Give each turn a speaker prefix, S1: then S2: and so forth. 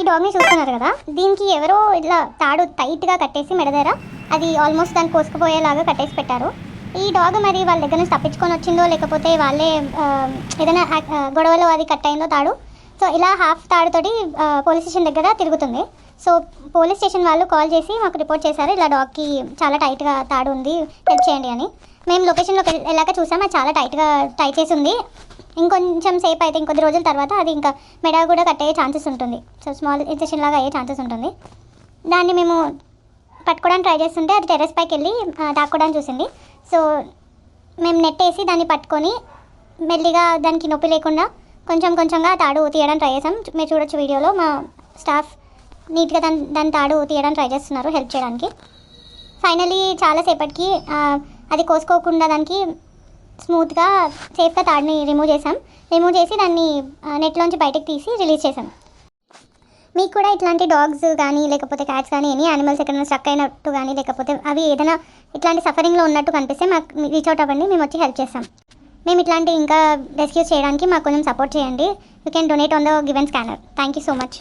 S1: ఈ డాగ్ని చూస్తున్నారు కదా? దీనికి ఎవరో ఇట్లా తాడు టైట్గా కట్టేసి మెడదర అది ఆల్మోస్ట్ దాన్ని కోసుకుపోయేలాగా కట్టేసి పెట్టారు. ఈ డాగ్ మరి వాళ్ళ దగ్గర నుంచి తప్పించుకొని వచ్చిందో లేకపోతే వాళ్ళే ఏదైనా గొడవలో అది కట్ అయిందో తాడు. సో ఇలా హాఫ్ తాడుతోటి పోలీస్ స్టేషన్ దగ్గర తిరుగుతుంది. సో పోలీస్ స్టేషన్ వాళ్ళు కాల్ చేసి మాకు రిపోర్ట్ చేశారు ఇలా డాగ్కి చాలా టైట్గా తాడు ఉంది హెల్ప్ చేయండి అని. మేము లొకేషన్లోకి వెళ్- వెళ్ళాక చూసాం అది చాలా టైట్గా టై చేసి ఉంది. ఇంకొంచెం సేపు అయితే ఇంకొద్ది రోజుల తర్వాత అది ఇంకా మెడ కూడా కట్టయ్యే ఛాన్సెస్ ఉంటుంది. సో స్మాల్ ఇన్సెషన్ లాగా అయ్యే ఛాన్సెస్ ఉంటుంది. దాన్ని మేము పట్టుకోవడానికి ట్రై చేస్తుంటే అది టెర్రస్ పైకి వెళ్ళి దాక్కోవడానికి చూసింది. సో మేము నెట్ వేసి దాన్ని పట్టుకొని మెల్లిగా దానికి నొప్పి లేకుండా కొంచెం కొంచెంగా తాడు తీయడానికి ట్రై చేసాం. మీరు చూడొచ్చు వీడియోలో మా స్టాఫ్ నీట్గా దాని దాని తాడు తీయడానికి ట్రై చేస్తున్నారు హెల్ప్ చేయడానికి. ఫైనలీ చాలాసేపటికి అది కోసుకోకుండా దానికి స్మూత్గా సేఫ్గా తాడిని రిమూవ్ చేసాం రిమూవ్ చేసి దాన్ని నెట్లోంచి బయటకు తీసి రిలీజ్ చేసాం మీకు కూడా ఇట్లాంటి డాగ్స్ కానీ లేకపోతే క్యాట్స్ కానీ ఎనీ యానిమల్స్ ఎక్కడైనా స్ట్రక్ అయినట్టు కానీ లేకపోతే అవి ఏదైనా ఇట్లాంటి సఫరింగ్లో ఉన్నట్టు కనిపిస్తే మాకు రీచ్ అవుట్ అవ్వండి మేము వచ్చి హెల్ప్ చేస్తాం. మేము ఇట్లాంటి ఇంకా రెస్క్యూ చేయడానికి మాకు కొంచెం సపోర్ట్ చేయండి. You can donate on the given scanner thank you so much